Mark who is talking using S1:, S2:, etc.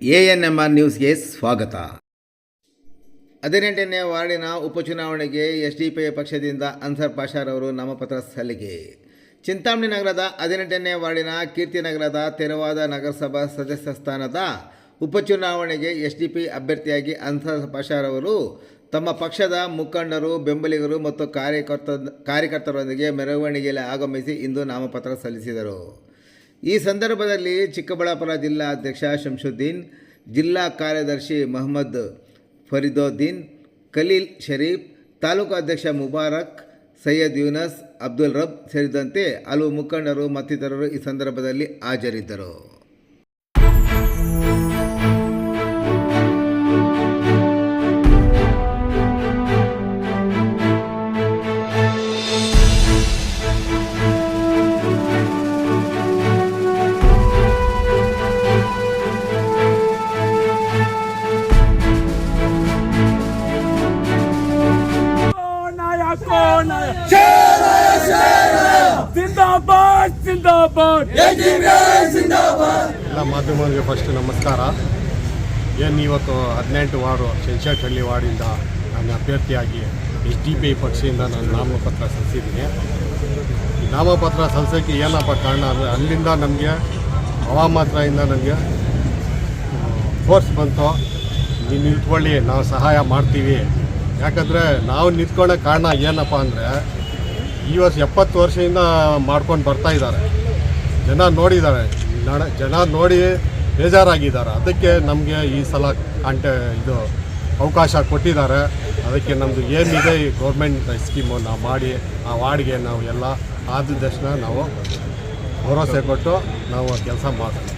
S1: A N M R ನ್ಯೂಸ್ಗೆ ಸ್ವಾಗತ. ಹದಿನೆಂಟನೇ ವಾರ್ಡಿನ ಉಪಚುನಾವಣೆಗೆ ಎಸ್ ಡಿ ಪಿ ಪಕ್ಷದಿಂದ ಅನ್ಸರ್ ಪಾಷಾರವರು ನಾಮಪತ್ರ ಸಲ್ಲಿಕೆ. ಚಿಂತಾಮಣಿ ನಗರದ ಹದಿನೆಂಟನೇ ವಾರ್ಡಿನ ಕೀರ್ತಿನಗರದ ತೆರವಾದ ನಗರಸಭಾ ಸದಸ್ಯ ಸ್ಥಾನದ ಉಪಚುನಾವಣೆಗೆ ಎಸ್ ಡಿ ಪಿ ಅಭ್ಯರ್ಥಿಯಾಗಿ ಅನ್ಸರ್ ಪಾಷಾರವರು ತಮ್ಮ ಪಕ್ಷದ ಮುಖಂಡರು, ಬೆಂಬಲಿಗರು ಮತ್ತು ಕಾರ್ಯಕರ್ತ, ಕಾರ್ಯಕರ್ತರೊಂದಿಗೆ ಮೆರವಣಿಗೆಯಲ್ಲಿ ಆಗಮಿಸಿ ಇಂದು ನಾಮಪತ್ರ ಸಲ್ಲಿಸಿದರು. ಈ ಸಂದರ್ಭದಲ್ಲಿ ಚಿಕ್ಕಬಳ್ಳಾಪುರ ಜಿಲ್ಲಾ ಅಧ್ಯಕ್ಷ ಶಂಶುದ್ದೀನ್, ಜಿಲ್ಲಾ ಕಾರ್ಯದರ್ಶಿ ಮೊಹಮ್ಮದ್ ಫರೀದೋದ್ದೀನ್, ಖಲೀಲ್ ಶರೀಫ್, ತಾಲೂಕು ಅಧ್ಯಕ್ಷ ಮುಬಾರಕ್, ಸೈಯದ್ ಯೂನಸ್, ಅಬ್ದುಲ್ ರಬ್ ಸೇರಿದಂತೆ ಹಲವು ಮುಖಂಡರು ಮತ್ತಿತರರು ಈ ಸಂದರ್ಭದಲ್ಲಿ ಹಾಜರಿದ್ದರು.
S2: ಜಿಂದಾಬಾದ್ ಜಿಂದಾಬಾದ್.
S3: ಎಲ್ಲ ಮಾಧ್ಯಮಗಳಿಗೆ ಫಸ್ಟ್ ನಮಸ್ಕಾರ. ಏನು ಇವತ್ತು ಹದಿನೆಂಟು ವಾರ್ಡು ಶಂಶಾಟಹಳ್ಳಿ ವಾರ್ಡಿಂದ ನಾನು ಅಭ್ಯರ್ಥಿಯಾಗಿ ಎಸ್ ಡಿ ಪಿ ಪಕ್ಷದಿಂದ ನಾನು ನಾಮಪತ್ರ ಸಲ್ಲಿಸಿದ್ದೀನಿ. ನಾಮಪತ್ರ ಸಲ್ಲಿಸೋಕ್ಕೆ ಏನಪ್ಪ ಕಾರಣ ಅಂದರೆ ಅಲ್ಲಿಂದ ನಮಗೆ ಹವಾಮಾತ್ರದಿಂದ ನನಗೆ ಫೋರ್ಸ್ ಬಂತು. ನೀವು ನಿಂತ್ಕೊಳ್ಳಿ ನಾವು ಸಹಾಯ ಮಾಡ್ತೀವಿ. ಯಾಕಂದರೆ ನಾವು ನಿಂತ್ಕೊಳ್ಳೋ ಕಾರಣ ಏನಪ್ಪ ಅಂದರೆ ಈ ವರ್ಷ ಎಪ್ಪತ್ತು ವರ್ಷದಿಂದ ಮಾಡ್ಕೊಂಡು ಬರ್ತಾ ಇದ್ದಾರೆ. ಜನ ನೋಡಿದ್ದಾರೆ. ನಡ- ಜನ ನೋಡಿ ಬೇಜಾರಾಗಿದ್ದಾರೆ. ಅದಕ್ಕೆ ನಮಗೆ ಈ ಸಲ ಕಾಂಟೆ ಇದು ಅವಕಾಶ ಕೊಟ್ಟಿದ್ದಾರೆ. ಅದಕ್ಕೆ ನಮ್ಮದು ಏನಿದೆ ಈ ಗೌರ್ಮೆಂಟ್ ಸ್ಕೀಮು ನಾವು ಮಾಡಿ, ಆ ವಾರ್ಡ್ಗೆ ನಾವು ಎಲ್ಲ ಆದ ತಕ್ಷಣ ನಾವು ಭರವಸೆ ಕೊಟ್ಟು ನಾವು ಕೆಲಸ ಮಾಡ್ತೀವಿ.